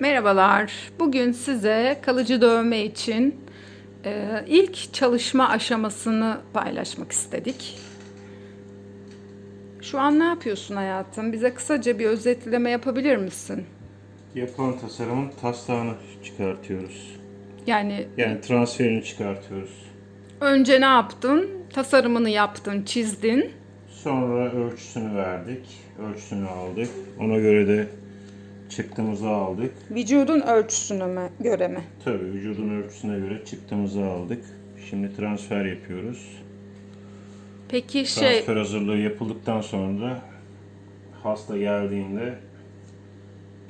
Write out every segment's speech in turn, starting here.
Merhabalar. Bugün size kalıcı dövme için e, ilk çalışma aşamasını paylaşmak istedik. Şu an ne yapıyorsun hayatım? Bize kısaca bir özetleme yapabilir misin? Yapılan tasarımın taslağını çıkartıyoruz. Yani Yani transferini çıkartıyoruz. önce ne yaptın? Tasarımını yaptın, çizdin. Sonra ölçüsünü verdik. Ölçüsünü aldık. Ona göre de çıktığımızı aldık. Vücudun ölçüsüne mi, göre mi? Tabii vücudun ölçüsüne göre çıktığımızı aldık. Şimdi transfer yapıyoruz. Peki şey, Transfer hazırlığı yapıldıktan sonra da hasta geldiğinde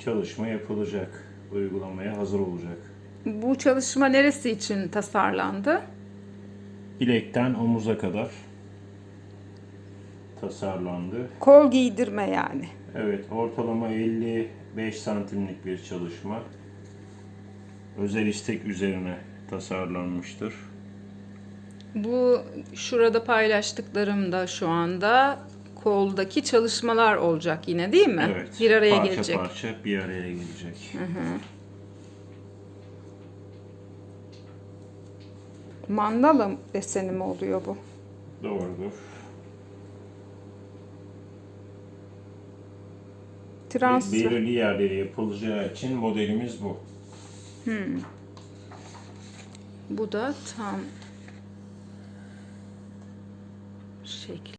çalışma yapılacak. Uygulamaya hazır olacak. bu çalışma neresi için tasarlandı? Bilekten omuza kadar tasarlandı. Kol giydirme yani. Evet, ortalama 55 santimlik bir çalışma. Özel istek üzerine tasarlanmıştır. Bu şurada paylaştıklarım da şu anda koldaki çalışmalar olacak yine değil mi? Evet, Bir araya parça gelecek. parça bir araya gelecek. Mandala deseni mi oluyor bu? Doğrudur. Trans Belirli yerleri yapılacağı için modelimiz bu. bu da tam şekli.